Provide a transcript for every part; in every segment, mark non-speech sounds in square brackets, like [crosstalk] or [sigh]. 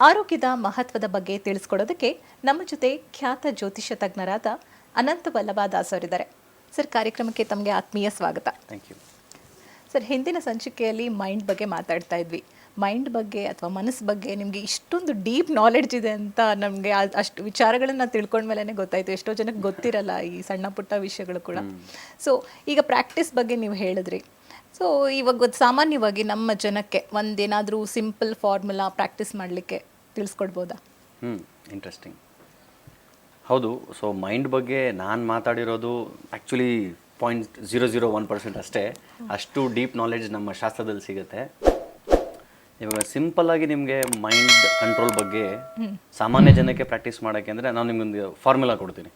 ಆರೋಗ್ಯದ ಮಹತ್ವದ ಬಗ್ಗೆ ತಿಳಿಸ್ಕೊಡೋದಕ್ಕೆ ನಮ್ಮ ಜೊತೆ ಖ್ಯಾತ ಜ್ಯೋತಿಷ ತಜ್ಞರಾದ ಅನಂತ ವಲ್ಲಭ ದಾಸ್ ಅವರಿದ್ದಾರೆ. ಸರ್ ಕಾರ್ಯಕ್ರಮಕ್ಕೆ ತಮಗೆ ಆತ್ಮೀಯ ಸ್ವಾಗತ. ಥ್ಯಾಂಕ್ ಯು ಸರ್ ಹಿಂದಿನ ಸಂಚಿಕೆಯಲ್ಲಿ ಮೈಂಡ್ ಬಗ್ಗೆ ಮಾತಾಡ್ತಾ ಇದ್ವಿ. ಮೈಂಡ್ ಬಗ್ಗೆ ಅಥವಾ ಮನಸ್ಸು ಬಗ್ಗೆ ನಿಮಗೆ ಇಷ್ಟೊಂದು ಡೀಪ್ ನಾಲೆಡ್ಜ್ ಇದೆ ಅಂತ ನಮಗೆ ಅಷ್ಟು ವಿಚಾರಗಳನ್ನು ತಿಳ್ಕೊಂಡ್ಮೇಲೆ ಗೊತ್ತಾಯಿತು. ಎಷ್ಟೋ ಜನಕ್ಕೆ ಗೊತ್ತಿರಲ್ಲ ಈ ಸಣ್ಣ ಪುಟ್ಟ ವಿಷಯಗಳು ಕೂಡ. ಸೊ ಈಗ ಪ್ರಾಕ್ಟೀಸ್ ಬಗ್ಗೆ ನೀವು ಹೇಳಿದ್ರಿ. ಸೊ ಇವಾಗ ಸಾಮಾನ್ಯವಾಗಿ ನಮ್ಮ ಜನಕ್ಕೆ ಒಂದೇನಾದರೂ ಸಿಂಪಲ್ ಫಾರ್ಮುಲಾ ಪ್ರಾಕ್ಟೀಸ್ ಮಾಡಲಿಕ್ಕೆ ತಿಳಿಸ್ಕೊಡ್ಬೋದಾ? ಹ್ಞೂ ಇಂಟ್ರೆಸ್ಟಿಂಗ್ ಹೌದು ಸೊ ಮೈಂಡ್ ಬಗ್ಗೆ ನಾನು ಮಾತಾಡಿರೋದು actually point zero zero one percent ಅಷ್ಟೇ. ಅಷ್ಟು ಡೀಪ್ ನಾಲೆಡ್ಜ್ ನಮ್ಮ ಶಾಸ್ತ್ರದಲ್ಲಿ ಸಿಗುತ್ತೆ. ಇವಾಗ ಸಿಂಪಲ್ ಆಗಿ ನಿಮಗೆ ಮೈಂಡ್ ಕಂಟ್ರೋಲ್ ಬಗ್ಗೆ ಸಾಮಾನ್ಯ ಜನಕ್ಕೆ ಪ್ರಾಕ್ಟೀಸ್ ಮಾಡೋಕ್ಕೆ ಅಂದರೆ ನಾನು ನಿಮ್ಗೊಂದು ಫಾರ್ಮುಲಾ ಕೊಡ್ತೀನಿ.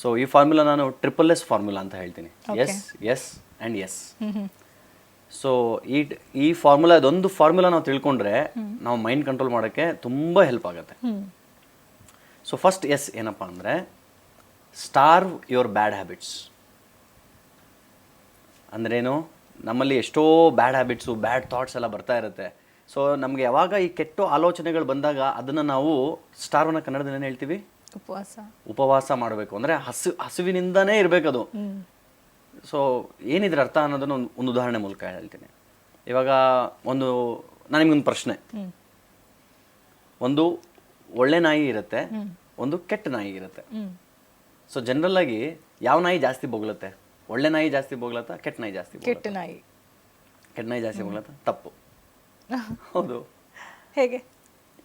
ಸೊ ಈ ಫಾರ್ಮುಲಾ ನಾನು ಟ್ರಿಪಲ್ ಎಸ್ ಫಾರ್ಮುಲಾ ಅಂತ ಹೇಳ್ತೀನಿ. S S and S so ಈ ಈ ಫಾರ್ಮುಲಾ ಅದೊಂದು ಫಾರ್ಮುಲಾ ನಾವು ತಿಳ್ಕೊಂಡ್ರೆ ನಾವು ಮೈಂಡ್ ಕಂಟ್ರೋಲ್ ಮಾಡೋಕ್ಕೆ ತುಂಬ ಹೆಲ್ಪ್ ಆಗುತ್ತೆ. ಸೊ ಫಸ್ಟ್ ಎಸ್ ಏನಪ್ಪ ಅಂದರೆ ಸ್ಟಾರ್ವ್ ಯುವರ್ ಬ್ಯಾಡ್ ಹ್ಯಾಬಿಟ್ಸ್ ಅಂದ್ರೇನು? ನಮ್ಮಲ್ಲಿ ಎಷ್ಟೋ ಬ್ಯಾಡ್ ಹ್ಯಾಬಿಟ್ಸು ಬ್ಯಾಡ್ ಥಾಟ್ಸ್ ಎಲ್ಲ ಬರ್ತಾ ಇರುತ್ತೆ. ಸೊ ನಮಗೆ ಯಾವಾಗ ಈ ಕೆಟ್ಟ ಆಲೋಚನೆಗಳು ಬಂದಾಗ ಅದನ್ನು ನಾವು ಸ್ಟಾರ್ವನ್ನ ಕನ್ನಡದಲ್ಲಿ ಏನು ಹೇಳ್ತೀವಿ? ಉಪವಾಸ. ಉಪವಾಸ ಮಾಡಬೇಕು. ಅಂದರೆ ಹಸು ಹಸುವಿನಿಂದನೇ ಇರಬೇಕದು. ಸೊ ಏನಿದ್ರೆ ಅರ್ಥ ಅನ್ನೋದನ್ನ ಒಂದು ಒಂದು ಉದಾಹರಣೆ ಮೂಲಕ ಹೇಳ್ತೀನಿ. ಇವಾಗ ಒಂದು ನಾನು ನಿಮ್ಗೊಂದು ಪ್ರಶ್ನೆ. ಒಂದು ಒಳ್ಳೆ ನಾಯಿ ಇರುತ್ತೆ ಒಂದು ಕೆಟ್ಟ ನಾಯಿ ಇರುತ್ತೆ. ಸೊ ಜನರಲ್ ಆಗಿ ಯಾವ ನಾಯಿ ಜಾಸ್ತಿ ಬೊಗಳುತ್ತೆ? ಒಳ್ಳೆ ನಾಯಿ ಜಾಸ್ತಿ ಬೊಗಲತ್ತಾ ಕೆಟ್ಟ ನಾಯಿ ಜಾಸ್ತಿ? ಕೆಟ್ಟ ನಾಯಿ. ಕೆಟ್ಟ ನಾಯಿ ಜಾಸ್ತಿ ಬೊಗಲತ್ತಾ ತಪ್ಪು. [laughs] ಹೌದು. ಹೇಗೆ?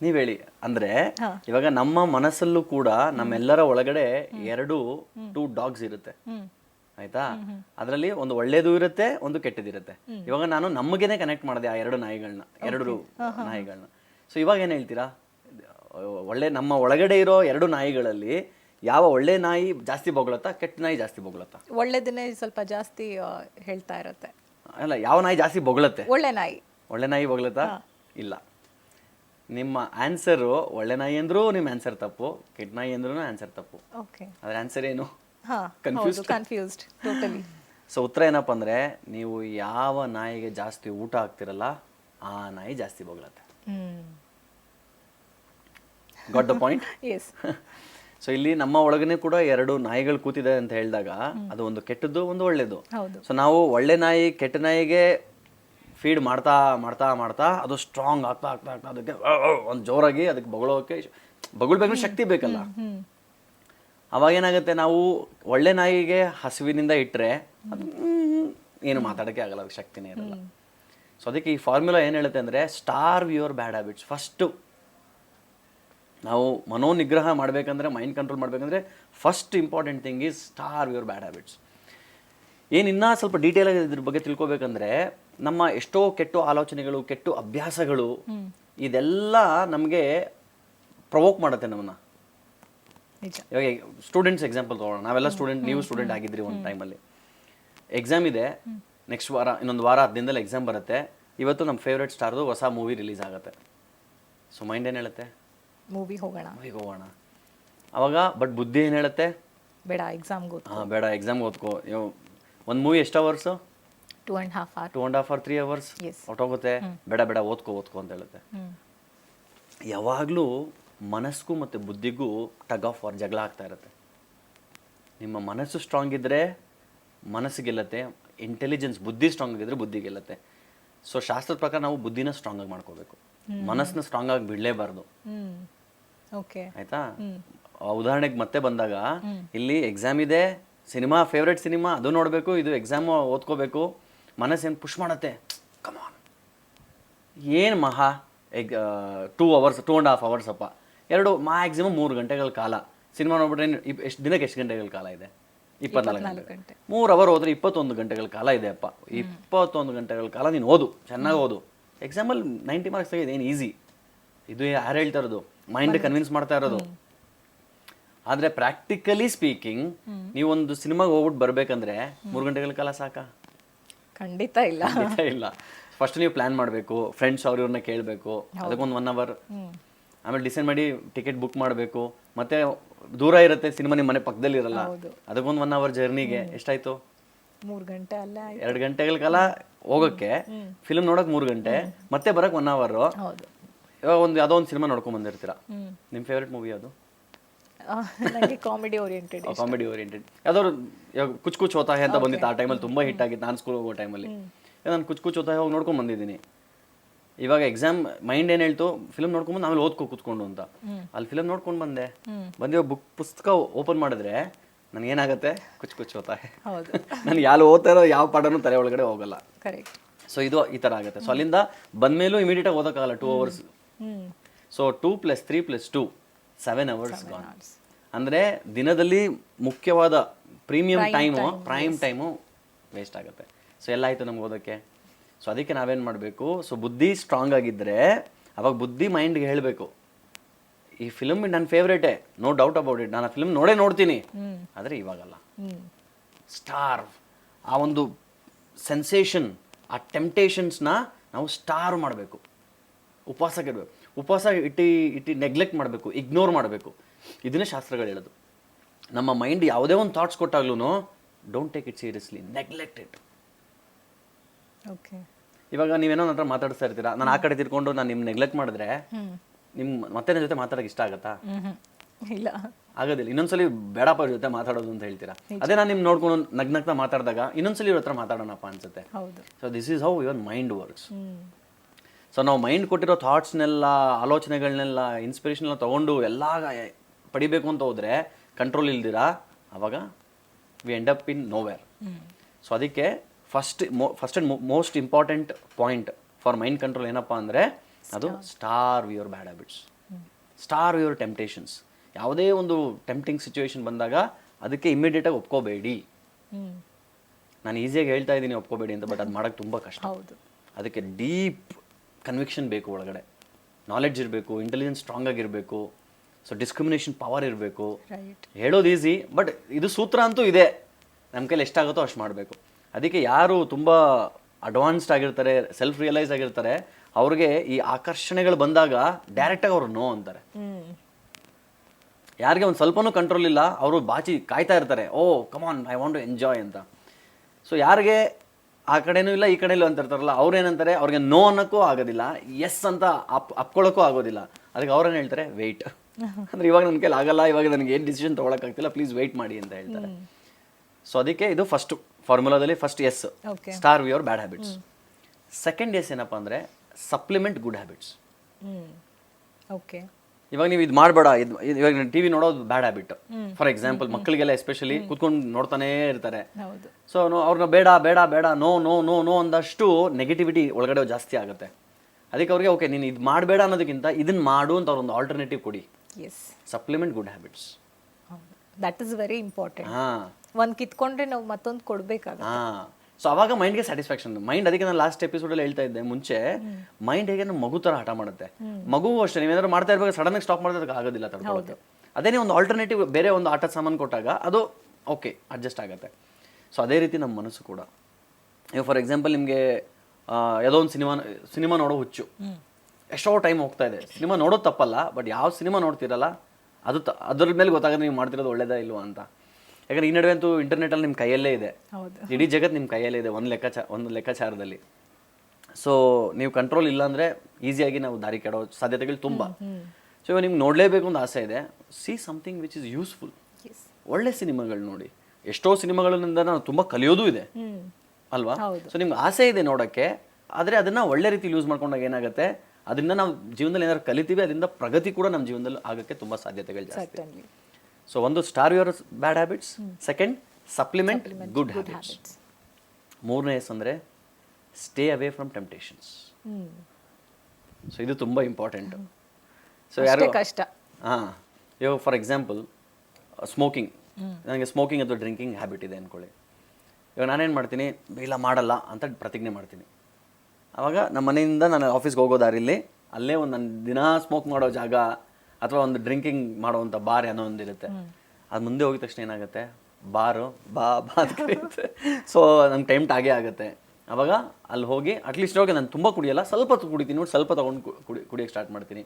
ನೀವ್ ಹೇಳಿ. ಅಂದ್ರೆ ಇವಾಗ ನಮ್ಮ ಮನಸ್ಸಲ್ಲೂ ಕೂಡ ನಮ್ಮೆಲ್ಲರ ಒಳಗಡೆ ಎರಡು ಟೂ ಡಾಗ್ಸ್ ಇರುತ್ತೆ. ಆಯ್ತಾ? ಅದರಲ್ಲಿ ಒಂದು ಒಳ್ಳೇದು ಇರುತ್ತೆ ಒಂದು ಕೆಟ್ಟದಿರುತ್ತೆ. ಇವಾಗ ನಾನು ನಮಗೇನೆ ಕನೆಕ್ಟ್ ಮಾಡಿದೆ ಆ ಎರಡು ನಾಯಿಗಳನ್ನ ಎರಡು ನಾಯಿಗಳನ್ನ ಸೊ ಇವಾಗ ಏನ್ ಹೇಳ್ತೀರಾ? ಒಳ್ಳೆ ನಮ್ಮ ಒಳಗಡೆ ಇರೋ ಎರಡು ನಾಯಿಗಳಲ್ಲಿ ಯಾವ ಒಳ್ಳೆ ನಾಯಿ ಜಾಸ್ತಿ ಬೊಗಳತ್ತಾ ಕೆಟ್ಟ ನಾಯಿ ಜಾಸ್ತಿ ಬೊಗಳತ್ತಾ? ಒಳ್ಳೆದನ್ನೇ ಸ್ವಲ್ಪ ಜಾಸ್ತಿ ಹೇಳ್ತಾ ಇರುತ್ತೆ. ಅಲ್ಲ ಯಾವ ನಾಯಿ ಜಾಸ್ತಿ ಬೊಗಳತ್ತೆ? ಒಳ್ಳೆ ನಾಯಿ. ಒಳ್ಳೆ ನಾಯಿ ಬೊಗಳತ್ತಾ? ಇಲ್ಲ. ನಿಮ್ಮ ಆನ್ಸರು ಒಳ್ಳೆ ನಾಯಿ ಅಂದ್ರೂ ನಿಮ್ಮ ಆನ್ಸರ್ ತಪ್ಪು ಕೆಟ್ಟ ನಾಯಿ ಅಂದ್ರೂ ಆನ್ಸರ್ ತಪ್ಪು. ಓಕೆ ಅದ್ರ ಆನ್ಸರ್ ಏನು? ಹಾ ಕನ್ಫ್ಯೂಸ್ಡ್ ಟೋಟಲಿ ಸೊ ಉತ್ತರ ಏನಪ್ಪ ಅಂದ್ರೆ ನೀವು ಯಾವ ನಾಯಿಗೆ ಜಾಸ್ತಿ ಊಟ ಹಾಕ್ತಿರಲ್ಲ ಆ ನಾಯಿ ಜಾಸ್ತಿ ಬೊಗಳತ್ತೆ. Got the point S so ಇಲ್ಲಿ ನಮ್ಮ ಒಳಗನೆ ಕೂಡ ಎರಡು ನಾಯಿಗಳು ಕೂತಿದೆ ಅಂತ ಹೇಳಿದಾಗ ಅದು ಒಂದು ಕೆಟ್ಟದ್ದು ಒಂದು ಒಳ್ಳೇದು. ಸೊ ನಾವು ಒಳ್ಳೆ ನಾಯಿ ಕೆಟ್ಟ ನಾಯಿಗೆ ಫೀಡ್ ಮಾಡ್ತಾ ಮಾಡ್ತಾ ಮಾಡ್ತಾ ಅದು ಸ್ಟ್ರಾಂಗ್ ಆಗ್ತಾ ಆಗ್ತಾ ಆಗ್ತಾ ಅದಕ್ಕೆ ಒಂದು ಜೋರಾಗಿ ಅದಕ್ಕೆ ಬೊಗಳೋಕೆ ಬೊಗಳ್ಬೇಕು ಶಕ್ತಿ ಬೇಕಲ್ಲ. ಹ್ಮ್ ಅವಾಗ ಏನಾಗುತ್ತೆ ನಾವು ಒಳ್ಳೆ ನಾಯಿಗೆ ಹಸುವಿನಿಂದ ಇಟ್ಟರೆ ಅದು ಏನು ಮಾತಾಡೋಕ್ಕೆ ಆಗಲ್ಲ ಅದಕ್ಕೆ ಶಕ್ತಿನೇ ಇರಲ್ಲ. ಸೊ ಅದಕ್ಕೆ ಈ ಫಾರ್ಮುಲಾ ಏನು ಹೇಳುತ್ತೆ ಅಂದರೆ starve your bad habits first ನಾವು ಮನೋನಿಗ್ರಹ ಮಾಡಬೇಕಂದ್ರೆ ಮೈಂಡ್ ಕಂಟ್ರೋಲ್ ಮಾಡಬೇಕಂದ್ರೆ first important thing is starve your bad habits ಏನು ಇನ್ನೂ ಸ್ವಲ್ಪ ಡೀಟೇಲ್ ಆಗಿ ಇದ್ರ ಬಗ್ಗೆ ತಿಳ್ಕೊಬೇಕಂದ್ರೆ ನಮ್ಮ ಎಷ್ಟೋ ಕೆಟ್ಟ ಆಲೋಚನೆಗಳು ಕೆಟ್ಟ ಅಭ್ಯಾಸಗಳು ಇದೆಲ್ಲ ನಮಗೆ ಪ್ರವೋಕ್ ಮಾಡುತ್ತೆ ನಮ್ಮನ್ನ. ಇವಾಗ ಸ್ಟೂಡೆಂಟ್ಸ್ ಎಕ್ಸಾಂಪಲ್ ತಗೊಳ್ಳೋಣ ನಾವೆಲ್ಲ ಸ್ಟೂಡೆಂಟ್ ನೀವು ಸ್ಟೂಡೆಂಟ್ ಆಗಿದ್ರಿ ಒಂದು ಟೈಮಲ್ಲಿ ಎಕ್ಸಾಮ್ ಇದೆ. ನೆಕ್ಸ್ಟ್ ವಾರ ಇನ್ನೊಂದು ವಾರ ಹತ್ತು ದಿನದಲ್ಲಿ ಎಕ್ಸಾಮ್ ಬರುತ್ತೆ. ಇವತ್ತು ನಮ್ಮ ಫೇವ್ರೆಟ್ ಸ್ಟಾರ್ದು ಹೊಸ ಮೂವಿ ರಿಲೀಸ್ ಆಗುತ್ತೆ. ಸೊ ಮೈಂಡ್ ಏನು ಹೇಳುತ್ತೆ? ಮೂವಿ ಹೋಗೋಣ. ಮೂವಿಗೆ ಹೋಗೋಣ. ಅವಾಗ ಬಟ್ ಬುದ್ಧಿ ಏನು ಹೇಳುತ್ತೆ? ಬೇಡ ಎಕ್ಸಾಮ್ ಹಾಂ ಬೇಡ ಎಕ್ಸಾಮ್ ಓದ್ಕೋ. ಒಂದು ಮೂವಿ ಎಷ್ಟು hours two and half hour two and half or three hours. ಹೊಟ್ಟೋಗುತ್ತೆ ಬೇಡ ಬೇಡ ಓದ್ಕೋ ಓದ್ಕೋ ಅಂತ ಹೇಳುತ್ತೆ. ಯಾವಾಗಲೂ ಮನಸ್ಸಿಗೂ ಮತ್ತು ಬುದ್ಧಿಗೂ ಟಗ್ ಆಫ್ ವಾರ್ ಜಗಳ ಆಗ್ತಾ ಇರುತ್ತೆ. ನಿಮ್ಮ ಮನಸ್ಸು ಸ್ಟ್ರಾಂಗ್ ಇದ್ದರೆ ಮನಸ್ಸು ಗೆಲ್ಲತ್ತೆ ಇಂಟೆಲಿಜೆನ್ಸ್ ಬುದ್ಧಿ ಸ್ಟ್ರಾಂಗ್ ಆಗಿದ್ರೆ ಬುದ್ಧಿ ಗೆಲ್ಲತ್ತೆ. ಸೊ ಶಾಸ್ತ್ರದ ಪ್ರಕಾರ ನಾವು ಬುದ್ಧಿನ ಸ್ಟ್ರಾಂಗ್ ಆಗಿ ಮಾಡ್ಕೋಬೇಕು. ಮನಸ್ಸನ್ನ ಸ್ಟ್ರಾಂಗ್ ಆಗಿ ಬಿಡಲೇಬಾರ್ದು. ಆಯ್ತಾ? ಉದಾಹರಣೆಗೆ ಮತ್ತೆ ಬಂದಾಗ ಇಲ್ಲಿ ಎಕ್ಸಾಮ್ ಇದೆ ಸಿನಿಮಾ ಫೇವ್ರೆಟ್ ಸಿನಿಮಾ ಅದು ನೋಡಬೇಕು ಇದು ಎಕ್ಸಾಮ್ ಓದ್ಕೋಬೇಕು. ಮನಸ್ಸೇನು ಪುಷ್ ಮಾಡತ್ತೆ? ಕಮಾನ್ ಏನು ಮಹಾ? Egg two hours two and half hours ಅಪ್ಪ. ಎರಡು ಮ್ಯಾಕ್ಸಿಮಮ್ ಮೂರು ಗಂಟೆಗಳ ಕಾಲ. ಸಿನಿಮಾ ನೋಡ್ಬಿಟ್ರೆ ಎಷ್ಟು ದಿನಕ್ಕೆ ಎಷ್ಟು ಗಂಟೆಗಳ ಕಾಲ ಇದೆ? ಇಪ್ಪತ್ನಾಲ್ಕು ಗಂಟೆ. ಮೂರು ಅವರ್ ಹೋದ್ರೆ ಇಪ್ಪತ್ತೊಂದು ಗಂಟೆಗಳ ಕಾಲ ಇದೆ ಅಪ್ಪ. ಇಪ್ಪತ್ತೊಂದು ಗಂಟೆಗಳ ಕಾಲ ನೀನು ಓದು ಚೆನ್ನಾಗಿ ಓದು. ಎಕ್ಸಾಂಪಲ್ ನೈಂಟಿ ಮಾರ್ಕ್ಸ್ ತೆಗೆದು ಏನು ಈಸಿ ಇದು ಯಾರು ಹೇಳ್ತಾ ಇರೋದು? ಮೈಂಡ್ ಕನ್ವಿನ್ಸ್ ಮಾಡ್ತಾ ಇರೋದು. ಆದರೆ ಪ್ರಾಕ್ಟಿಕಲಿ ಸ್ಪೀಕಿಂಗ್ ನೀವೊಂದು ಸಿನಿಮಾಗೆ ಹೋಗ್ಬಿಟ್ಟು ಬರ್ಬೇಕಂದ್ರೆ ಮೂರು ಗಂಟೆಗಳ ಕಾಲ ಸಾಕಾ? ಖಂಡಿತ ಇಲ್ಲ. ಇಲ್ಲ. ಫಸ್ಟ್ ನೀವು ಪ್ಲಾನ್ ಮಾಡಬೇಕು ಫ್ರೆಂಡ್ಸ್ ಅವ್ರ ಇವ್ರನ್ನ ಕೇಳಬೇಕು. ಅದಕ್ಕೊಂದು ಒನ್ ಅವರ್ ಆಮೇಲೆ ಡಿಸೈಡ್ ಮಾಡಿ ಟಿಕೆಟ್ ಬುಕ್ ಮಾಡಬೇಕು. ಮತ್ತೆ ದೂರ ಇರುತ್ತೆ ಸಿನಿಮಾ ನಿಮ್ಮ ಮನೆ ಪಕ್ಕದಲ್ಲಿ ಇರಲ್ಲ. ಅದಕ್ಕೊಂದು ಒನ್ ಅವರ್ ಜರ್ನಿಗೆ ಎಷ್ಟಾಯ್ತು? ಮೂರು ಗಂಟೆ ಅಲ್ಲ ಎರಡು ಗಂಟೆಗಳ ಕಾಲ ಹೋಗಕ್ಕೆ ಫಿಲ್ಮ್ ನೋಡಕ್ ಮೂರು ಗಂಟೆ ಮತ್ತೆ ಬರಕ್ ಒನ್ ಅವರ್ ಇವಾಗ ಒಂದು ಯಾವುದೋ ಒಂದು ಸಿನಿಮಾ ನೋಡ್ಕೊಂಡ್ ಬಂದಿರ್ತೀರಾ? ನಿಮ್ ನಿಮ್ಮ ಫೇವ್ರೆಟ್ ಮೂವಿ ಅದು ನನಗೆ ಕಾಮಿಡಿ ಓರಿಯೆಂಟೆಡ್ ಕಾಮಿಡಿ ಓರಿಯೆಂಟೆಡ್ ಯಾವ್ದಾದ್ರು ಇವಾಗ ಕುಚ್ ಕುಚ್ ಹೋತಾ ಅಂತ ಬಂದಿತ್ತು ಆ ಟೈಮಲ್ಲಿ ತುಂಬಾ ಹಿಟ್ ಆಗಿತ್ತು ನಾನು ಸ್ಕೂಲ್ ಹೋಗೋ ಟೈಮಲ್ಲಿ ನಾನು ಕುಚ್ ಕುಚ್ ಹೋತಾ ಹೋಗಿ ನೋಡ್ಕೊಂಡ್ ಬಂದಿದ್ದೀನಿ. ಇವಾಗ ಎಕ್ಸಾಮ್ ಮೈಂಡ್ ಏನ್ ಹೇಳ್ತು? ಫಿಲ್ಮ್ ನೋಡ್ಕೊಂಬಂದು ಆಮೇಲೆ ಓದ್ಕೊ ಕುತ್ಕೊಂಡು ಅಂತ. ಅಲ್ಲಿ ಫಿಲ್ಮ್ ನೋಡ್ಕೊಂಡು ಬಂದೆ. ಬಂದಿರೋ ಬುಕ್ ಪುಸ್ತಕ ಓಪನ್ ಮಾಡಿದ್ರೆ ನನಗೆ ಏನಾಗುತ್ತೆ ಕುಚ್ ಕುಚ್ ಹೋತಾ. [laughs] ನನಗೆ ಯಾರು ಓದ್ತಾ ಇರೋ ಯಾವ ಪಾಠನೂ ತಲೆ ಒಳಗಡೆ ಹೋಗಲ್ಲ. ಕರೆಕ್ಟ್ ಸೊ ಇದು ಈ ಥರ ಆಗುತ್ತೆ. ಸೊ ಅಲ್ಲಿಂದ ಬಂದ್ಮೇಲೂ ಇಮಿಡಿಯೇಟಾಗಿ ಓದೋಕ್ಕಾಗಲ್ಲ. Two hours so two plus three plus two seven hours gone ಅಂದರೆ ದಿನದಲ್ಲಿ ಮುಖ್ಯವಾದ premium time prime time waste ಆಗುತ್ತೆ. ಸೊ ಎಲ್ಲ ಆಯಿತು ನಮ್ಗೆ ಓದೋಕ್ಕೆ? ಸೊ ಅದಕ್ಕೆ ನಾವೇನು ಮಾಡಬೇಕು? ಸೊ ಬುದ್ಧಿ ಸ್ಟ್ರಾಂಗ್ ಆಗಿದ್ದರೆ ಅವಾಗ ಬುದ್ಧಿ ಮೈಂಡ್ಗೆ ಹೇಳಬೇಕು. ಈ ಫಿಲ್ಮ್ ನನ್ನ ಫೇವ್ರೇಟೇ ನೋ ಡೌಟ್ ಅಬೌಟ್ ಇಟ್ ನಾನು ಆ ಫಿಲ್ಮ್ ನೋಡೇ ನೋಡ್ತೀನಿ. ಆದರೆ ಇವಾಗಲ್ಲ. ಸ್ಟಾರ್ ಆ ಒಂದು ಸೆನ್ಸೇಷನ್ ಆ ಟೆಂಪ್ಟೇಷನ್ಸ್ನ ನಾವು ಸ್ಟಾರ್ ಮಾಡಬೇಕು. ಉಪವಾಸ ಇಡಬೇಕು. ಉಪವಾಸ ಇಟ್ಟು ಇಟ್ಟು ನೆಗ್ಲೆಕ್ಟ್ ಮಾಡಬೇಕು. ಇಗ್ನೋರ್ ಮಾಡಬೇಕು. ಇದನ್ನೇ ಶಾಸ್ತ್ರಗಳು ಹೇಳೋದು. ನಮ್ಮ ಮೈಂಡ್ ಯಾವುದೇ ಒಂದು thoughts ಕೊಟ್ಟಾಗ್ಲೂ don't take it seriously neglect it okay ಇವಾಗ ನೀವೇನೋ ನನ್ನ ಹತ್ರ ಮಾತಾಡ್ತಾ ಇರ್ತೀರಾ? ನಾನು ಆ ಕಡೆ ತಿರ್ಕೊಂಡು ನಾನು ನಿಮ್ಮ ನೆಗ್ಲೆಕ್ಟ್ ಮಾಡಿದ್ರೆ ನಿಮ್ ಮತ್ತೆ ನನ್ನ ಜೊತೆ ಮಾತಾಡಕ್ಕೆ ಇಷ್ಟ ಆಗತ್ತಾ. ಇಲ್ಲ. ಆಗೋದಿಲ್ಲ. ಇನ್ನೊಂದ್ಸಲಿ ಬೇಡಪ್ಪ ಜೊತೆ ಮಾತಾಡೋದು ಅಂತ ಹೇಳ್ತೀರಾ? ಅದೇ ನಾನು ನಿಮ್ ನೋಡ್ಕೊಂಡು ನಗ್ನಗ್ತಾ ಮಾತಾಡಿದಾಗ ಇನ್ನೊಂದ್ಸಲಿ ಇವ್ರ ಹತ್ರ ಮಾತಾಡೋಣಪ್ಪ ಅನ್ಸುತ್ತೆ. So this is how your mind works so ನಾವು ಮೈಂಡ್ ಕೊಟ್ಟಿರೋ ಥಾಟ್ಸ್ನೆಲ್ಲ ಆಲೋಚನೆಗಳನ್ನೆಲ್ಲ ಇನ್ಸ್ಪಿರೇಷನ್ನೆಲ್ಲ ತೊಗೊಂಡು ಎಲ್ಲ ಪಡಿಬೇಕು ಅಂತ ಹೋದ್ರೆ ಕಂಟ್ರೋಲ್ ಇಲ್ದಿರಾ? ಅವಾಗ we end up in nowhere so ಅದಕ್ಕೆ first first and most important point for mind control ಏನಪ್ಪ ಅಂದರೆ ಅದು starve your bad habits starve your temptations ಯಾವುದೇ ಒಂದು ಟೆಂಪ್ಟಿಂಗ್ ಸಿಚುವೇಶನ್ ಬಂದಾಗ ಅದಕ್ಕೆ ಇಮಿಡಿಯೇಟಾಗಿ ಒಪ್ಕೋಬೇಡಿ. ನಾನು ಈಸಿಯಾಗಿ ಹೇಳ್ತಾ ಇದ್ದೀನಿ ಒಪ್ಕೋಬೇಡಿ ಅಂತ ಬಟ್ ಅದು ಮಾಡೋಕ್ಕೆ ತುಂಬ ಕಷ್ಟ. ಹೌದು. ಅದಕ್ಕೆ ಡೀಪ್ ಕನ್ವಿಕ್ಷನ್ ಬೇಕು ಒಳಗಡೆ. ನಾಲೆಡ್ಜ್ ಇರಬೇಕು ಇಂಟೆಲಿಜೆನ್ಸ್ ಸ್ಟ್ರಾಂಗ್ ಆಗಿರಬೇಕು. ಸೊ ಡಿಸ್ಕ್ರಿಮಿನೇಷನ್ ಪವರ್ ಇರಬೇಕು. ಹೇಳೋದು ಈಸಿ ಬಟ್ ಇದು ಸೂತ್ರ ಅಂತೂ ಇದೆ. ನಮ್ಮ ಕೈಲಿ ಎಷ್ಟಾಗುತ್ತೋ ಅಷ್ಟು ಮಾಡಬೇಕು. ಅದಕ್ಕೆ ಯಾರು ತುಂಬ ಅಡ್ವಾನ್ಸ್ಡ್ ಆಗಿರ್ತಾರೆ ಸೆಲ್ಫ್ ರಿಯಲೈಸ್ ಆಗಿರ್ತಾರೆ ಅವ್ರಿಗೆ ಈ ಆಕರ್ಷಣೆಗಳು ಬಂದಾಗ ಡೈರೆಕ್ಟಾಗಿ ಅವ್ರು ನೋ ಅಂತಾರೆ. ಯಾರಿಗೆ ಒಂದು ಸ್ವಲ್ಪನೂ ಕಂಟ್ರೋಲ್ ಇಲ್ಲ ಅವರು ಬಾಚಿ ಕಾಯ್ತಾ ಇರ್ತಾರೆ ಓ come on I want to enjoy ಅಂತ. ಸೊ ಯಾರಿಗೆ ಆ ಕಡೆನೂ ಇಲ್ಲ ಈ ಕಡೆಯಲ್ಲೂ ಅಂತ ಇರ್ತಾರಲ್ಲ ಅವ್ರು ಏನಂತಾರೆ ಅವ್ರಿಗೆ ನೋ ಅನ್ನೋಕ್ಕೂ ಆಗೋದಿಲ್ಲ ಎಸ್ ಅಂತ ಅಪ್ ಅಪ್ಕೊಳ್ಳೋಕ್ಕೂ ಆಗೋದಿಲ್ಲ. ಅದಕ್ಕೆ ಅವ್ರೇನು ಹೇಳ್ತಾರೆ ವೆಯ್ಟ್ [laughs] ಅಂದ್ರೆ ಇವಾಗ ನನ್ನ ಕೈಲಿ ಆಗಲ್ಲ ಇವಾಗ ನನಗೆ ಏನು ಡಿಸಿಷನ್ ತೊಗೊಳಕ್ಕಾಗ್ತಿಲ್ಲ ಪ್ಲೀಸ್ ವೆಯ್ಟ್ ಮಾಡಿ ಅಂತ ಹೇಳ್ತಾರೆ. ಸೊ ಅದಕ್ಕೆ ಇದು first ಫಾರ್ಮುಲಾದಲ್ಲಿ first S starve your bad habits. Second S ಏನಪ್ಪ ಅಂದರೆ ಸಪ್ಲಿಮೆಂಟ್ ಗುಡ್ ಹ್ಯಾಬಿಟ್ಸ್. ಓಕೆ ಇವಾಗ ನೀವು ಇದು ಮಾಡಬೇಡ ಇದು ಇವಾಗ ಟಿ ವಿ ನೋಡೋದು ಬ್ಯಾಡ್ ಹ್ಯಾಬಿಟ್. ಫಾರ್ ಎಕ್ಸಾಂಪಲ್ ಮಕ್ಕಳಿಗೆಲ್ಲ ಎಸ್ಪೆಷಲಿ ಕೂತ್ಕೊಂಡು ನೋಡ್ತಾನೇ ಇರ್ತಾರೆ. ಸೊ ಅವ್ರನ್ನ ಬೇಡ ಬೇಡ ಬೇಡ ನೋ ನೋ ನೋ ನೋ ಅಂದಷ್ಟು ನೆಗೆಟಿವಿಟಿ ಒಳಗಡೆ ಜಾಸ್ತಿ ಆಗುತ್ತೆ. ಅದಕ್ಕೆ ಅವ್ರಿಗೆ ಓಕೆ ನೀನು ಇದು ಮಾಡಬೇಡ ಅನ್ನೋದಕ್ಕಿಂತ ಇದನ್ನ ಮಾಡು ಅಂತ ಅವ್ರೊಂದು ಆಲ್ಟರ್ನೇಟಿವ್ ಕೊಡಿ. S supplement good habits that is very important ಹಾಂ. ಒಂದ್ ಕಿತ್ಕೊಂಡ್ರೆ ನಾವು ಮತ್ತೊಂದು ಕೊಡ್ಬೇಕಾಗುತ್ತೆ. ಹಾಂ. ಸೊ ಅವಾಗ ಮೈಂಡ್ಗೆ ಸ್ಯಾಟಿಸ್ಫ್ಯಾಕ್ಷನ್ ಮೈಂಡ್ ಅದಕ್ಕೆ ನಾನು ಲಾಸ್ಟ್ ಎಪಿಸೋಡಲ್ಲಿ ಹೇಳ್ತಾ ಇದ್ದೆ ಮುಂಚೆ ಮೈಂಡ್ ಹೇಗೆ ನಮ್ಮ ಮಗು ಥರ ಹಠ ಮಾಡುತ್ತೆ. ಮಗು ಅಷ್ಟೇ ನೀವೇನಾದ್ರು ಮಾಡ್ತಾ ಇರ್ಬೇಕು ಸಡನ್ನಾಗಿ ಸ್ಟಾಪ್ ಮಾಡೋದಕ್ಕೆ ಆಗೋದಿಲ್ಲ ತಡ್ಕೊಳ್ಳೋದು ಅದೇನೇ ಒಂದು ಆಲ್ಟರ್ನೇಟಿವ್ ಬೇರೆ ಒಂದು ಆಟದ ಸಾಮಾನು ಕೊಟ್ಟಾಗ ಅದು ಓಕೆ ಅಡ್ಜಸ್ಟ್ ಆಗುತ್ತೆ. ಸೊ ಅದೇ ರೀತಿ ನಮ್ಮ ಮನಸ್ಸು ಕೂಡ. ಈಗ ಫಾರ್ ಎಕ್ಸಾಂಪಲ್ ನಿಮಗೆ ಯಾವುದೋ ಒಂದು ಸಿನಿಮಾ ಸಿನಿಮಾ ನೋಡೋ ಹುಚ್ಚು. ಎಷ್ಟೋ ಟೈಮ್ ಹೋಗ್ತಾ ಇದೆ. ಸಿನಿಮಾ ನೋಡೋದು ತಪ್ಪಲ್ಲ ಬಟ್ ಯಾವ ಸಿನಿಮಾ ನೋಡ್ತೀರಲ್ಲ ಅದು ತ ಅದ್ರ ಮೇಲೆ ಗೊತ್ತಾಗೋದು ನೀವು ಮಾಡ್ತಿರೋದು ಒಳ್ಳೇದಾ ಇಲ್ವಾ ಅಂತ. ಯಾಕಂದ್ರೆ ಈ ನಡುವೆ ಅಂತೂ ಇಂಟರ್ನೆಟಲ್ಲಿ ನಿಮ್ಮ ಕೈಯಲ್ಲೇ ಇದೆ. ಇಡೀ ಜಗತ್ತು ನಿಮ್ಮ ಕೈಯಲ್ಲೇ ಇದೆ ಒಂದು ಲೆಕ್ಕಾಚಾರ ಒಂದು ಲೆಕ್ಕಾಚಾರದಲ್ಲಿ. ಸೊ ನೀವು ಕಂಟ್ರೋಲ್ ಇಲ್ಲ ಅಂದರೆ ಈಸಿಯಾಗಿ ನಾವು ದಾರಿ ಕೆಡೋ ಸಾಧ್ಯತೆಗಳು ತುಂಬಾ. ಸೊ ಇವಾಗ ನಿಮ್ಗೆ ನೋಡಲೇಬೇಕು ಅಂತ ಆಸೆ ಇದೆ. See something which is useful ಒಳ್ಳೆ ಸಿನಿಮಾಗಳು ನೋಡಿ. ಎಷ್ಟೋ ಸಿನಿಮಾಗಳಿಂದ ನಾವು ತುಂಬಾ ಕಲಿಯೋದು ಇದೆ. ಅಲ್ವಾ. ಸೊ ನಿಮ್ಗೆ ಆಸೆ ಇದೆ ನೋಡೋಕ್ಕೆ ಆದರೆ ಅದನ್ನ ಒಳ್ಳೆ ರೀತಿ ಯೂಸ್ ಮಾಡ್ಕೊಂಡಾಗ ಏನಾಗುತ್ತೆ? ಅದರಿಂದ ನಾವು ಜೀವನದಲ್ಲಿ ಏನಾದ್ರು ಕಲಿತೀವಿ ಅದರಿಂದ ಪ್ರಗತಿ ಕೂಡ ನಮ್ಮ ಜೀವನದಲ್ಲಿ ಆಗೋಕ್ಕೆ ತುಂಬ ಸಾಧ್ಯತೆಗಳು ಜಾಸ್ತಿ. ಸೊ ಒಂದು starve your bad habits second supplement good habits ಮೂರನೇ ಎಸ್ ಅಂದರೆ stay away from temptations so ಇದು ತುಂಬ ಇಂಪಾರ್ಟೆಂಟ್ ಸೊ ಯಾರು ಕಷ್ಟ. ಹಾಂ. ಇವಾಗ ಫಾರ್ ಎಕ್ಸಾಂಪಲ್ ಸ್ಮೋಕಿಂಗ್ ನನಗೆ ಸ್ಮೋಕಿಂಗ್ ಅಥವಾ ಡ್ರಿಂಕಿಂಗ್ ಹ್ಯಾಬಿಟ್ ಇದೆ ಅಂದ್ಕೊಳ್ಳಿ ಇವಾಗ ನಾನೇನು ಮಾಡ್ತೀನಿ? ಇಲ್ಲ ಮಾಡಲ್ಲ ಅಂತ ಪ್ರತಿಜ್ಞೆ ಮಾಡ್ತೀನಿ. ಆವಾಗ ನಮ್ಮ ಮನೆಯಿಂದ ನಾನು ಆಫೀಸ್ಗೆ ಹೋಗೋ ದಾರಿಲಿ ಅಲ್ಲೇ ಒಂದು ನನ್ನ ದಿನ ಸ್ಮೋಕ್ ಮಾಡೋ ಜಾಗ ಅಥವಾ ಒಂದು ಡ್ರಿಂಕಿಂಗ್ ಮಾಡುವಂಥ ಬಾರ್ ಏನೋ ಒಂದಿರುತ್ತೆ ಅದು ಮುಂದೆ ಹೋಗಿದ ತಕ್ಷಣ ಏನಾಗುತ್ತೆ? ಬಾರು ಬಾ ಬಾ ಅಂತ ಕರೆಯುತ್ತೆ ಸೊ ನಂಗೆ ಟೈಮ್ ಟಾಗೇ ಆಗುತ್ತೆ. ಅವಾಗ ಅಲ್ಲಿ ಹೋಗಿ ಅಟ್ಲೀಸ್ಟ್ ಹೋಗಿ ನಾನು ತುಂಬ ಕುಡಿಯಲ್ಲ ಸ್ವಲ್ಪ ಕುಡಿತೀನಿ ನೋಡಿ ಸ್ವಲ್ಪ ತೊಗೊಂಡು ಕುಡಿ ಕುಡಿಯೋಕ್ಕೆ ಸ್ಟಾರ್ಟ್ ಮಾಡ್ತೀನಿ.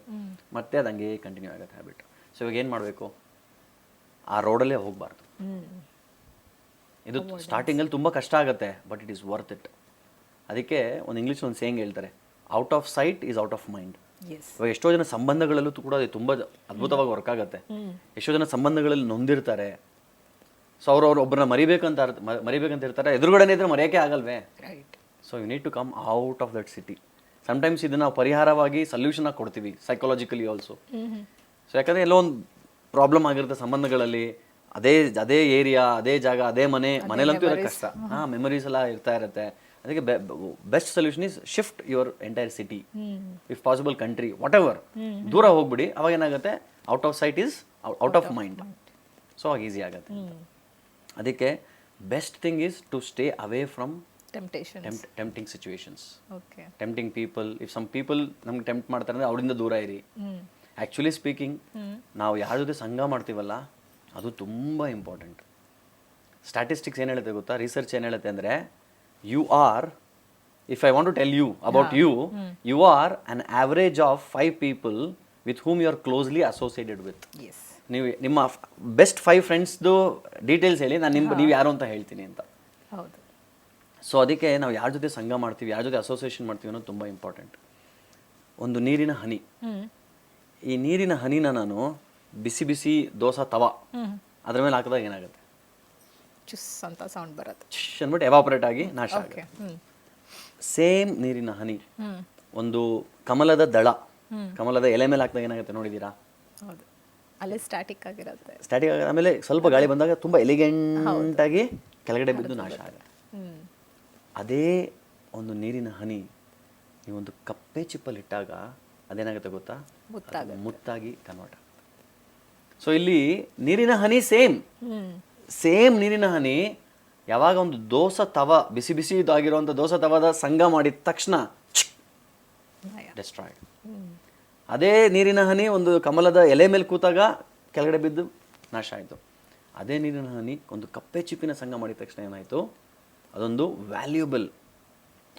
ಮತ್ತೆ ಅದು ಹಂಗೆ ಕಂಟಿನ್ಯೂ ಆಗುತ್ತೆ ಹ್ಯಾಬಿಟ್ ಸೊ ಇವಾಗ ಏನು ಮಾಡಬೇಕು? ಆ ರೋಡಲ್ಲೇ ಹೋಗಬಾರ್ದು. ಇದು ಸ್ಟಾರ್ಟಿಂಗಲ್ಲಿ ತುಂಬ ಕಷ್ಟ ಆಗುತ್ತೆ but it is worth it ಅದಕ್ಕೆ ಒಂದು ಇಂಗ್ಲೀಷ್ ಒಂದು ಸೇಂಗ್ ಹೇಳ್ತಾರೆ out of sight is out of mind ಇವಾಗ ಎಷ್ಟೋ ಜನ ಸಂಬಂಧಗಳಲ್ಲೂ ಕೂಡ ಅದು ತುಂಬ ಅದ್ಭುತವಾಗಿ ವರ್ಕ್ ಆಗುತ್ತೆ. ಎಷ್ಟೋ ಜನ ಸಂಬಂಧಗಳಲ್ಲಿ ನೊಂದಿರ್ತಾರೆ. ಸೊ ಅವ್ರು ಅವ್ರು ಒಬ್ಬರನ್ನ ಮರಿಬೇಕಂತ ಮರಿಬೇಕಂತ ಇರ್ತಾರೆ. ಎದುರುಗಡೆ ಇದ್ರೆ ಮರೆಯೋಕೆ ಆಗಲ್ವೇ? So you need to come out of that city sometimes ಇದನ್ನ ನಾವು ಪರಿಹಾರವಾಗಿ ಸೊಲ್ಯೂಷನ್ ಆಗಿ ಕೊಡ್ತೀವಿ ಸೈಕಾಲಜಿಕಲಿ ಆಲ್ಸೋ ಸೊ ಯಾಕಂದ್ರೆ ಎಲ್ಲೋ ಒಂದು ಪ್ರಾಬ್ಲಮ್ ಆಗಿರುತ್ತೆ ಸಂಬಂಧಗಳಲ್ಲಿ. ಅದೇ ಅದೇ ಏರಿಯಾ ಅದೇ ಜಾಗ ಅದೇ ಮನೆ ಮನೇಲಂತೂ ಇರೋ ಕಷ್ಟ. ಹಾ ಮೆಮೊರೀಸ್ ಎಲ್ಲ ಇರ್ತಾ ಇರುತ್ತೆ. ಅದಕ್ಕೆ best solution is shift your entire city if possible country whatever ದೂರ ಹೋಗ್ಬಿಡಿ. ಅವಾಗ ಏನಾಗುತ್ತೆ? Out of sight is out of mind so ಆಗ ಈಸಿ ಆಗುತ್ತೆ ಅದಕ್ಕೆ best thing is to stay away from tempting situations tempting people if some people ನಮ್ಗೆ tempt ಮಾಡ್ತಾರೆ ಅಂದ್ರೆ ಅವರಿಂದ ದೂರ ಇರಿ. ಆಕ್ಚುಲಿ ಸ್ಪೀಕಿಂಗ್ ನಾವು ಯಾರ ಜೊತೆ ಸಂಘ ಮಾಡ್ತೀವಲ್ಲ ಅದು ತುಂಬ ಇಂಪಾರ್ಟೆಂಟ್ ಸ್ಟ್ಯಾಟಿಸ್ಟಿಕ್ಸ್ ಏನು ಹೇಳುತ್ತೆ ಗೊತ್ತಾ? ರಿಸರ್ಚ್ ಏನು ಹೇಳುತ್ತೆ ಅಂದರೆ you are if I want to tell you about you you are an average of five people with whom you are closely associated with S ನೀವು ನಿಮ್ಮ ಬೆಸ್ಟ್ ಫೈವ್ ಫ್ರೆಂಡ್ಸ್ದು ಡೀಟೇಲ್ಸ್ ಹೇಳಿ ನಾನು ನಿಮ್ಮ ನೀವು ಯಾರು ಅಂತ ಹೇಳ್ತೀನಿ ಅಂತ. ಹೌದು. ಸೊ ಅದಕ್ಕೆ ನಾವು ಯಾರ ಜೊತೆ ಸಂಘ ಮಾಡ್ತೀವಿ ಯಾರ ಜೊತೆ ಅಸೋಸಿಯೇಷನ್ ಮಾಡ್ತೀವಿ ಅನ್ನೋದು ತುಂಬ ಇಂಪಾರ್ಟೆಂಟ್ ಒಂದು ನೀರಿನ ಹನಿ. ಈ ನೀರಿನ ಹನಿನ ನಾನು ಬಿಸಿ ಬಿಸಿ ದೋಸೆ ತವ. ಅದ್ರ ಮೇಲೆ ಹಾಕಿದಾಗ ಏನಾಗುತ್ತೆ? ಚುಸ್ ಅಂತ ಸೌಂಡ್ ಬರುತ್ತೆ. ಛ್ ಅಂದ್ಬಿಟ್ಟು ಎವಾಪರೇಟ್ ಆಗಿ ನಾಶ ಓಕೆ ಆಗುತ್ತೆ. ಸೇಮ್ ನೀರಿನ ಹನಿ. ಒಂದು ಕಮಲದ ದಳ. ಕಮಲದ ಎಲೆ ಮೇಲೆ ಹಾಕಿದಾಗ ಏನಾಗುತ್ತೆ ನೋಡಿದ್ದೀರಾ? ಹೌದು. ಅಲ್ಲೇ ಸ್ಟ್ಯಾಟಿಕ್ ಆಗಿರುತ್ತೆ. ಸ್ಟಾರ್ಟಿಂಗ್ ಆಮೇಲೆ ಸ್ವಲ್ಪ ಗಾಳಿ ಬಂದಾಗ ತುಂಬ ಎಲಿಗೆಂಟ್ ಆಗಿ ಕೆಳಗಡೆ ಬಿದ್ದು ನಾಶ ಆಗುತ್ತೆ. ಅದೇ ಒಂದು ನೀರಿನ ಹನಿ ನೀವೊಂದು ಕಪ್ಪೆ ಚಿಪ್ಪಲ್ಲಿ ಇಟ್ಟಾಗ ಅದೇನಾಗುತ್ತೆ ಗೊತ್ತಾ? ಅದು ಮುತ್ತಾಗಿ ಕನ್ವರ್ಟ್ ಆಗುತ್ತೆ. ಸೊ ಇಲ್ಲಿ ನೀರಿನ ಹನಿ ಸೇಮ್ ಸೇಮ್ ನೀರಿನ ಹನಿ ಯಾವಾಗ ಒಂದು ದೋಸೆ ತವ ಬಿಸಿ ಬಿಸಿ ಇದಾಗಿರುವಂಥ ದೋಸೆ ತವದ ಸಂಘ ಮಾಡಿದ ತಕ್ಷಣ. ಡೆಸ್ಟ್ರಾಯ್ಡ್ ಅದೇ ನೀರಿನ ಹನಿ ಒಂದು ಕಮಲದ ಎಲೆ ಮೇಲೆ ಕೂತಾಗ ಕೆಳಗಡೆ ಬಿದ್ದು ನಾಶ ಆಯಿತು. ಅದೇ ನೀರಿನ ಹನಿ ಒಂದು ಕಪ್ಪೆ ಚಿಪ್ಪಿನ ಸಂಘ ಮಾಡಿದ ತಕ್ಷಣ ಏನಾಯಿತು? ಅದೊಂದು ವ್ಯಾಲ್ಯೂಬಲ್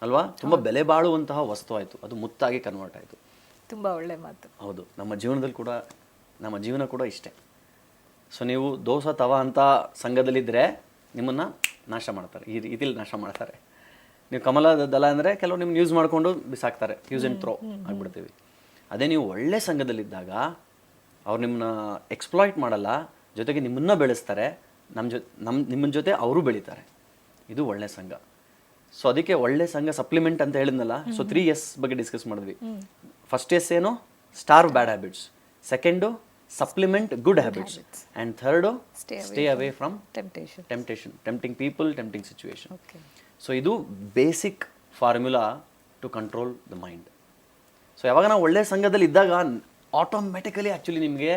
ಅಲ್ವಾ? ತುಂಬ ಬೆಲೆ ಬಾಳುವಂತಹ ವಸ್ತು ಆಯಿತು. ಅದು ಮುತ್ತಾಗಿ ಕನ್ವರ್ಟ್ ಆಯಿತು. ತುಂಬಾ ಒಳ್ಳೆ ಮಾತು. ಹೌದು. ನಮ್ಮ ಜೀವನದಲ್ಲಿ ಕೂಡ ನಮ್ಮ ಜೀವನ ಕೂಡ ಇಷ್ಟೇ. ಸೊ ನೀವು ದೋಸೆ ತವ ಅಂತ ಸಂಘದಲ್ಲಿದ್ದರೆ ನಿಮ್ಮನ್ನು ನಾಶ ಮಾಡ್ತಾರೆ. ಈ ರೀತಿಲಿ ನಾಶ ಮಾಡ್ತಾರೆ. ನೀವು ಕಮಲದ ದಲ ಅಂದರೆ ಕೆಲವು ನಿಮ್ಗೆ ಯೂಸ್ ಮಾಡಿಕೊಂಡು ಬಿಸಾಕ್ತಾರೆ. ಯೂಸ್ ಆ್ಯಂಡ್ ಥ್ರೋ ಆಗಿಬಿಡ್ತೀವಿ. ಅದೇ ನೀವು ಒಳ್ಳೆ ಸಂಘದಲ್ಲಿದ್ದಾಗ ಅವ್ರು ನಿಮ್ಮನ್ನ ಎಕ್ಸ್ಪ್ಲಾಯ್ಟ್ ಮಾಡಲ್ಲ ಜೊತೆಗೆ ನಿಮ್ಮನ್ನ ಬೆಳೆಸ್ತಾರೆ ನಮ್ಮ ಜೊ ನಮ್ಮ ನಿಮ್ಮ ಜೊತೆ ಅವರು ಬೆಳೀತಾರೆ. ಇದು ಒಳ್ಳೆ ಸಂಘ. ಸೊ ಅದಕ್ಕೆ ಒಳ್ಳೆ ಸಂಘ ಸಪ್ಲಿಮೆಂಟ್ ಅಂತ ಹೇಳಿದ್ನಲ್ಲ ಸೊ ತ್ರೀ ಎಸ್ ಬಗ್ಗೆ ಡಿಸ್ಕಸ್ ಮಾಡಿದ್ವಿ. ಫಸ್ಟ್ ಎಸ್ ಏನು? Starve bad habits second supplement good habits and third Stay away stay away from temptation temptation tempting people tempting situation basic so ಇದು basic formula to control the mind so ಯಾವಾಗ ನಾವು ಒಳ್ಳೆ ಸಂಘದಲ್ಲಿ ಇದ್ದಾಗ automatically actually ನಿಮಗೆ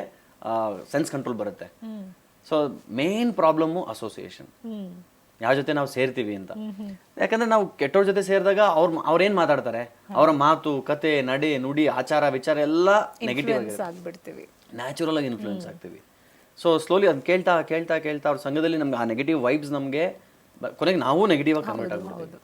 sense control ಬರುತ್ತೆ. So main problem association ಯಾವ ಜೊತೆ ನಾವು ಸೇರ್ತೀವಿ ಅಂತ. ಯಾಕಂದ್ರೆ ನಾವು ಕೆಟ್ಟವ್ರ ಜೊತೆ ಸೇರಿದಾಗ ಅವ್ರ ಅವ್ರೇನ್ ಮಾತಾಡ್ತಾರೆ? ಅವರ ಮಾತು ಕತೆ ನಡೆ ನುಡಿ ಆಚಾರ ವಿಚಾರ ಎಲ್ಲ ನೆಗೆಟಿವ್ ಆಗ್ಬಿಡ್ತೀವಿ. ನ್ಯಾಚುರಲ್ ಆಗಿ ಇನ್ಫ್ಲೂಯೆನ್ಸ್ ಆಗ್ತೀವಿ. ಸೊ ಸ್ಲೋಲಿ ಅದನ್ನ ಕೇಳ್ತಾ ಕೇಳ್ತಾ ಕೇಳ್ತಾ ಅವ್ರ ಸಂಘದಲ್ಲಿ ನಮ್ಗೆ ಆ ನೆಗೆಟಿವ್ ವೈಬ್ಸ್ ನಮಗೆ ಕೊನೆಗೆ ನಾವು ನೆಗೆಟಿವ್ ಆಗಿ ಕನ್ವರ್ಟ್ ಆಗ್ಬಿಡ್ತೀವಿ.